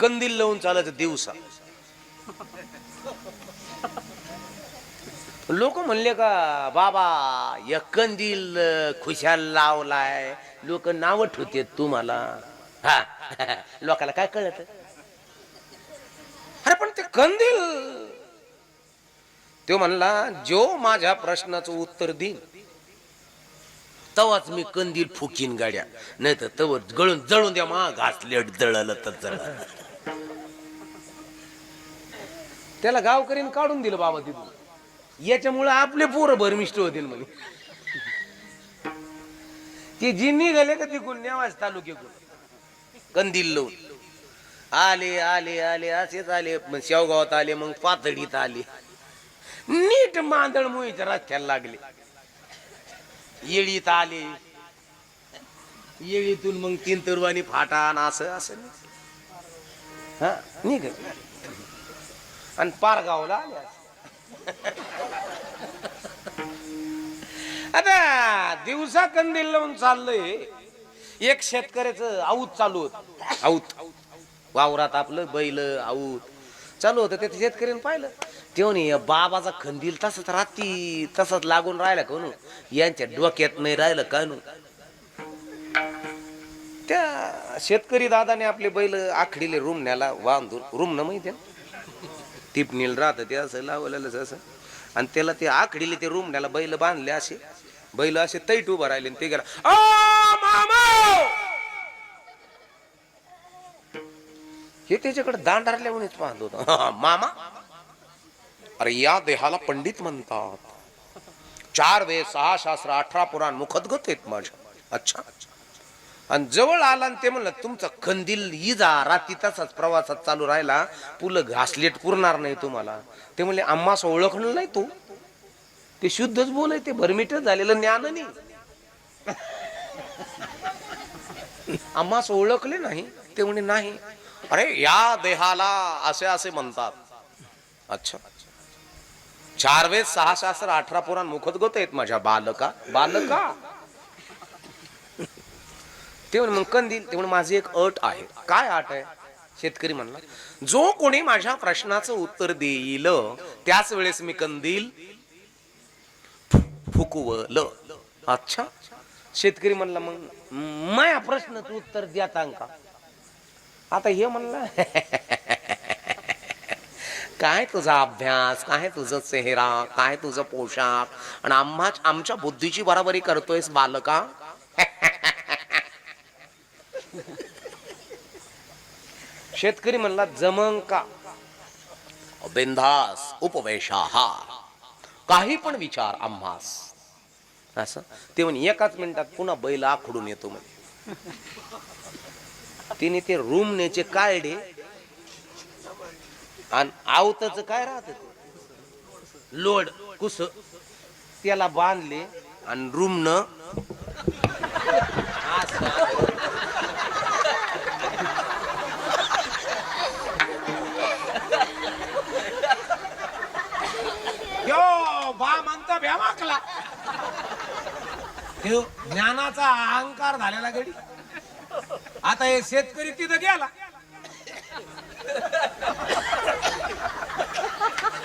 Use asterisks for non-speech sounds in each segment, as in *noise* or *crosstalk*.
कंदील लावून चालायचं दिवसा. लोक म्हणले का बाबा या कंदील खुशाल लावलाय. लोक नाव ठेवते तुम्हाला. हा. लोकाला काय कळत? अरे पण ते कंदील. तो म्हणला जो माझ्या प्रश्नाचं उत्तर देईन तवाच मी कंदील फुकीन गाड्या. नाही तर तव गळून जळून द्या मा घास दळलं तर जळ त्याला गावकरीने काढून दिलं बाबा तिथून. याच्यामुळं आपले पोरं भरमिष्ट होतील म्हणे. ते जी निघाले का तिकून नेवाज तालुक्याकडून कंदील लावून. आले आले आले असेच आले. मग शेवगावात आले मग पातळीत आले. नीट मांदळ मुळीच्या रस्त्याला लागले. येळीत आले. येळीतून मग तीन तरुवानी फाटा आणि असं असं. हा निघ आणि पारगावला आल्या आता दिवसा कंदील लावून चाललंय. एक शेतकऱ्याचं आऊत चालू होत. आऊत. वावरात आपलं बैल आऊत. चालू होतं ते शेतकऱ्यानं पाहिलं. तेव्हा बाबाचा खंदील तसंच रात्री तसंच लागून राहिला कोण यांच्या डोक्यात नाही राहिलं का त्या शेतकरी दादाने आपले बैल आखडीले रुमण्याला बांधून रुमणं माहिती टिपणीला राहतं ते असं लावलेलंच असं. आणि त्याला ते आखडीले ते रुमण्याला बैल बांधले असे. बैल असे तैट उभं राहिले आणि ते गेला हे त्याच्याकडे दांडारल्या म्हणूनच पाहत होता. मामा! अरे या देहाला पंडित म्हणतात. चार वेळ सहा शास्त्र अठरा पुराण मुखदगत आहेत माझ्या. अच्छा. आणि जवळ आला आणि ते म्हणलं तुमचं खंदील इजा राती तसाच प्रवासात चालू राहिला पुलं घासलेट पुरणार नाही तुम्हाला. ते म्हणले आम्हा ओळखलं नाही तू. ते शुद्धच बोलाय ते भरमिट झालेलं ज्ञान नाही. *laughs* आम्हा ओळखले नाही? ते म्हणे नाही. अरे या देहाला असे असे म्हणतात. अच्छा. चार वेद सहा शास्त्र अठरा पुराण मुखत गोत आहेत माझ्या बालका. बालका? ते म्हणे मग कंदील ते म्हणे माझी एक अट आहे. काय अट आहे? शेतकरी म्हणला जो कोणी माझ्या प्रश्नाचं उत्तर देईल त्याच वेळेस मी कंदील फुकवल. अच्छा. शेतकरी म्हणला मग माया प्रश्नाचं उत्तर द्या का? आता हे म्हणलं *laughs* काय तुझा अभ्यास काय तुझं चेहरा काय तुझं पोशाख आणि आम्हा आमच्या बुद्धीची बराबरी करतोयस बालका? *laughs* शेतकरी म्हणला जमंग का? बिंधास उपवेशाहार काही पण विचार आम्हास. असं? ते म्हणे एकाच मिनिटात पुन्हा बैल आखडून येतो म्हणे. तिने ते रूम नेचे काढले आणि आवताच काय राहत लोड कुस त्याला बांधले आणि रूम न यो बा टाकला भ्यामाकला ज्ञानाचा अहंकार झालेला गडी. आता हे शेतकरी तिथं गेला.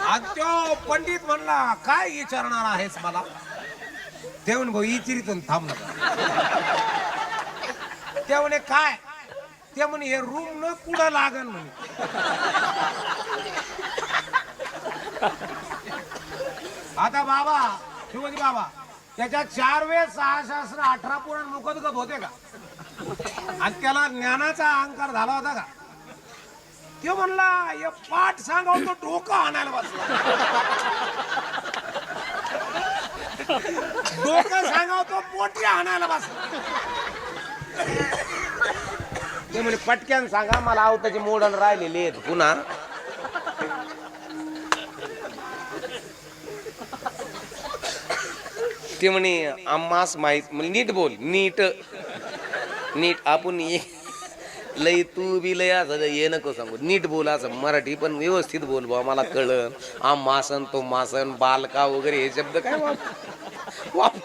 आणि तो पंडित म्हणला काय विचारणार आहेस मला? ते म्हण भाऊ इचिरीतून थांब ते म्हणे काय? ते म्हणे हे रूम न कुठं लागन म्हणे. आता बाबा शिवाजी बाबा? त्याच्यात चार वेळेस सहा शास्त्र अठरा पुराण मुखदगत होते का? आणि त्याला ज्ञानाचा अहंकार झाला होता का? तो म्हणला हे पाठ सांगाव तो डोकं आणायला बसला. डोकं सांगाव तो पोटी आणायला बसला. ते म्हणजे पटक्यान सांगा मला आवताचे मोडण राहिलेले आहेत पुन्हा. ते म्हणे आम्हास माहीत म्हणजे नीट बोल नीट. नीट आपण ये. लई तू बी लय असं ये नको सांगू. नीट बोल असं मराठी पण व्यवस्थित बोल बा मला कळन. आ मासन तो मासन बालका वगैरे हे शब्द काय वाप वाप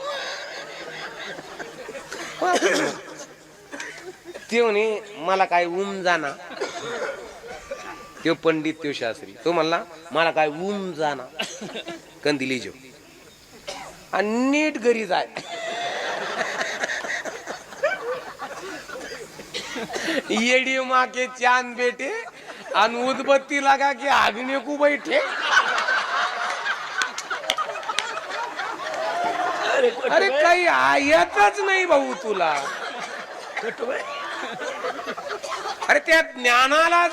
ते म्हणे मला काय उम जाना. त्यो पंडित त्यो शास्त्री. तो म्हणला मला काय ऊन जाना. कंदिली जो आणि नीट घरी जाय. येडी माँ के चांद बेटे आणि उदबत्ती लगा के आगने को बैठे. अरे काही आयतच नाही भाऊ तुला. अरे त्या ज्ञानाला